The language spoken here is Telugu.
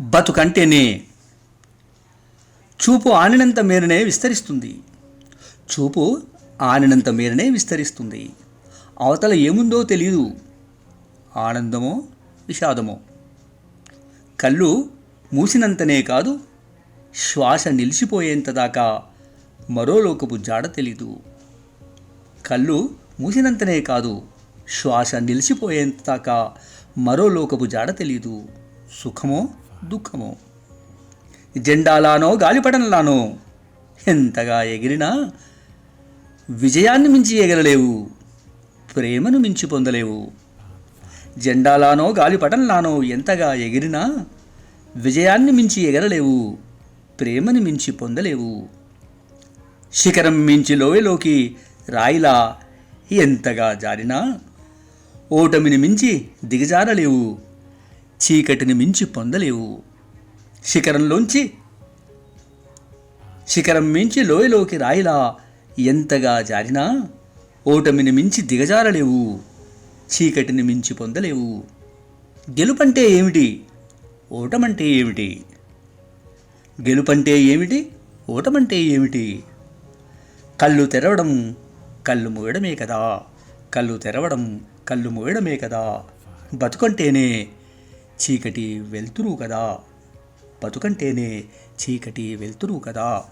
బతుకంటేనే చూపు ఆనినంత మేరనే విస్తరిస్తుంది. చూపు ఆనినంత మేరనే విస్తరిస్తుంది. అవతల ఏముందో తెలియదు ఆనందమో విషాదమో. కళ్ళు మూసినంతనే కాదు శ్వాస నిలిచిపోయేంత దాకా మరో లోకపు జాడ తెలీదు. కళ్ళు మూసినంతనే కాదు శ్వాస నిలిచిపోయేంత దాకా మరో లోకపు జాడ తెలీదు. సుఖమో దుఃఖము. జెండాలానో గాలిపటంలానో ఎంతగా ఎగిరినా విజయాన్ని మించి ఎగరలేవు ప్రేమను మించి పొందలేవు. జెండాలానో గాలిపటంలానో ఎంతగా ఎగిరినా విజయాన్ని మించి ఎగరలేవు ప్రేమని మించి పొందలేవు. శిఖరం మించి లోయలోకి రాయిలా ఎంతగా జారినా ఓటమిని మించి దిగజారలేవు చీకటిని మించి పొందలేవు. శిఖరంలోంచి శిఖరం మించి లోయలోకి రాయిలా ఎంతగా జారినా ఓటమిని మించి దిగజారలేవు. చీకటిని మించి పొందలేవు. గెలుపంటే ఏమిటి? ఓటమంటే ఏమిటి? గెలుపంటే ఏమిటి? ఓటమంటే ఏమిటి? కళ్ళు తెరవడం కళ్ళు మూయడమే కదా. కళ్ళు తెరవడం కళ్ళు మూయడమే కదా. బతుకంటేనే చీకటి వెళ్తురు కదా. బతుకంటేనే చీకటి వెళ్తురు కదా.